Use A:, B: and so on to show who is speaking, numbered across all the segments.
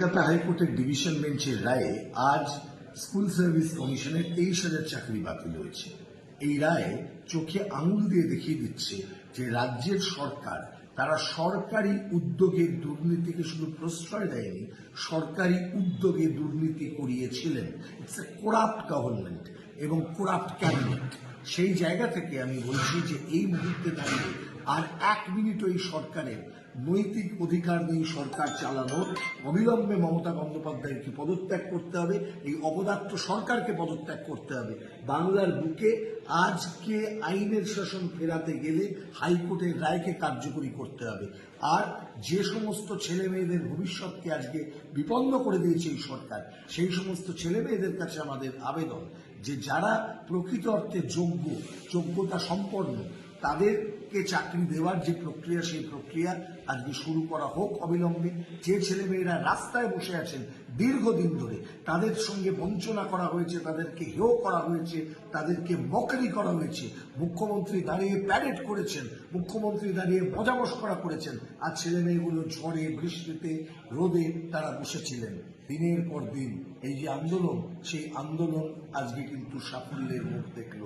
A: কলকাতা হাইকোর্টের ডিভিশন বেঞ্চের রায়ে আজ স্কুল সার্ভিস কমিশনের তেইশ হাজার চাকরি বাতিল হয়েছে। এই রায়ে চোখে আঙুল দিয়ে দেখিয়ে দিচ্ছে যে রাজ্যের সরকার তারা সরকারি উদ্যোগে দুর্নীতিকে শুধু প্রশ্রয় দেয়নি, সরকারি উদ্যোগে দুর্নীতি করিয়েছিলেন। ইটস এ করাপ্ট গভর্নমেন্ট এবং কোরাপ্ট ক্যাবিনেট সেই জায়গা থেকে আমি বলছি যে এই মুহূর্তে দাঁড়িয়ে আর এক মিনিট ওই সরকারের নৈতিক অধিকার নেই সরকার চালানোর অবিলম্বে মমতা বন্দ্যোপাধ্যায়কে পদত্যাগ করতে হবে, এই অপদার্থ সরকারকে পদত্যাগ করতে হবে। বাংলার বুকে আজকে আইনের শাসন ফেরাতে গেলে হাইকোর্টের রায়কে কার্যকরী করতে হবে। আর যে সমস্ত ছেলে মেয়েদের ভবিষ্যৎকে আজকে বিপন্ন করে দিয়েছে এই সরকার, সেই সমস্ত ছেলে মেয়েদের কাছে আমাদের আবেদন যে যারা প্রকৃত অর্থে যোগ্য, যোগ্যতা সম্পন্ন, তাদেরকে চাকরি দেওয়ার যে প্রক্রিয়া, সেই প্রক্রিয়া আজকে শুরু করা হোক অবিলম্বে। যে ছেলেমেয়েরা রাস্তায় বসে আছেন দীর্ঘদিন ধরে, তাদের সঙ্গে বঞ্চনা করা হয়েছে, তাদেরকে হেয় করা হয়েছে, তাদেরকে মকরি করা হয়েছে। মুখ্যমন্ত্রী দাঁড়িয়ে প্যারেড করেছেন, মুখ্যমন্ত্রী দাঁড়িয়ে মজামস করা করেছেন। আর ছেলে মেয়েগুলো ঝড়ে, বৃষ্টিতে, রোদে তারা বসেছিলেন। দিনের পর দিন এই যে আন্দোলন, সেই আন্দোলন আজকে কিন্তু সাফল্যের মুখ দেখল।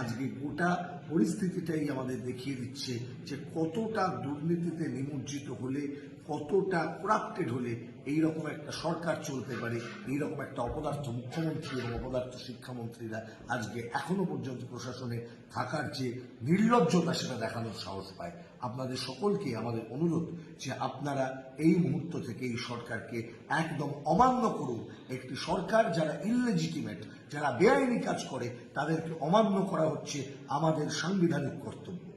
A: আজকে গোটা পরিস্থিতিটাই আমাদের দেখিয়ে দিচ্ছে যে কতটা দুর্নীতিতে নিমজ্জিত হলে কতটা করাপ্টেড হলে এইরকম একটা সরকার চলতে পারে, এইরকম একটা অপদার্থ মুখ্যমন্ত্রী এবং অপদার্থ শিক্ষামন্ত্রীরা আজকে এখনও পর্যন্ত প্রশাসনে থাকার যে নির্লজ্জতা সেটা দেখানোর সাহস পায়। আপনাদের সকলকে আমাদের অনুরোধ যে আপনারা এই মুহূর্ত থেকে এই সরকারকে একদম অমান্য করুন। একটি সরকার যারা ইললেজিটিমেট যারা বেআইনি কাজ করে, তাদেরকে অমান্য করা হচ্ছে আমাদের সাংবিধানিক কর্তব্য।